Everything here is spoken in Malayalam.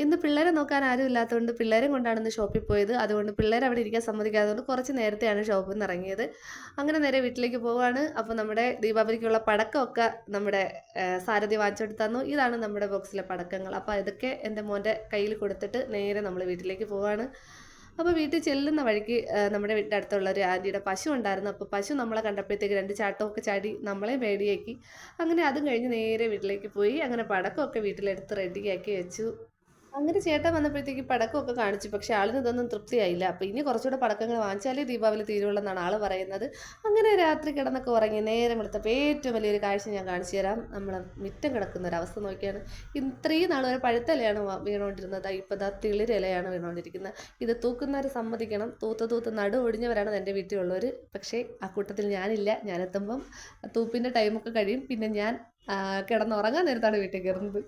ഇന്ന് പിള്ളേരെ നോക്കാൻ ആരും ഇല്ലാത്തതുകൊണ്ട് പിള്ളേരെ കൊണ്ടാണ് ഇന്ന് ഷോപ്പിൽ പോയത്. അതുകൊണ്ട് പിള്ളേർ അവിടെ ഇരിക്കാൻ സമ്മതിക്കാത്തതുകൊണ്ട് കുറച്ച് നേരത്തെയാണ് ഷോപ്പിൽ നിന്ന് ഇറങ്ങിയത്. അങ്ങനെ നേരെ വീട്ടിലേക്ക് പോവാണ്. അപ്പോൾ നമ്മുടെ ദീപാവലിക്കുള്ള പടക്കമൊക്കെ നമ്മുടെ സാരഥി വാങ്ങിച്ചോട്ട് തന്നു. ഇതാണ് നമ്മുടെ ബോക്സിലെ പടക്കങ്ങൾ. അപ്പോൾ ഇതൊക്കെ എന്റെ മോന്റെ കയ്യിൽ കൊടുത്തിട്ട് നേരെ നമ്മൾ വീട്ടിലേക്ക് പോവാണ്. അപ്പോൾ വീട്ടിൽ ചെല്ലുന്ന വഴിക്ക് നമ്മുടെ വീട്ടിന്റെ അടുത്തുള്ള ഒരു ആന്റിയുടെ പശു ഉണ്ടായിരുന്നു. അപ്പോൾ പശു നമ്മളെ കണ്ടപ്പോഴത്തേക്ക് രണ്ട് ചാട്ടമൊക്കെ ചാടി നമ്മളെ പേടിയാക്കി. അങ്ങനെ അതും കഴിഞ്ഞ് നേരെ വീട്ടിലേക്ക് പോയി. അങ്ങനെ പടക്കമൊക്കെ വീട്ടിലെടുത്ത് റെഡിയാക്കി വെച്ചു. അങ്ങനെ ചേട്ടൻ വന്നപ്പോഴത്തേക്ക് പടക്കമൊക്കെ കാണിച്ചു. പക്ഷേ ആളിന് ഇതൊന്നും തൃപ്തിയായില്ല. അപ്പോൾ ഇനി കുറച്ചുകൂടെ പടക്കങ്ങൾ വാങ്ങിച്ചാലേ ദീപാവലി തീരുള്ളെന്നാണ് ആൾ പറയുന്നത്. അങ്ങനെ രാത്രി കിടന്നൊക്കെ ഉറങ്ങി നേരം എടുത്തപ്പോൾ ഏറ്റവും വലിയൊരു കാഴ്ച ഞാൻ കാണിച്ചു തരാം. നമ്മളെ മിറ്റം കിടക്കുന്ന ഒരു അവസ്ഥ നോക്കിയാണ്. ഇത്രയും നാൾ വരെ പഴുത്തലയാണ് വീണുകൊണ്ടിരുന്നത് ഇപ്പോൾ ദാ തിളിരിലയാണ് വീണുകൊണ്ടിരിക്കുന്നത് ഇത് തൂക്കുന്നവർ സമ്മതിക്കണം. തൂത്ത് തൂത്ത് നടു ഒടിഞ്ഞവരാണ് എന്റെ വീട്ടിലുള്ളവർ പക്ഷേ ആ കൂട്ടത്തിൽ ഞാനില്ല. ഞാനെത്തുമ്പം തൂപ്പിന്റെ ടൈമൊക്കെ കഴിയും. പിന്നെ ഞാൻ കിടന്നുറങ്ങാൻ നേരത്താണ് വീട്ടിൽ കയറുന്നത്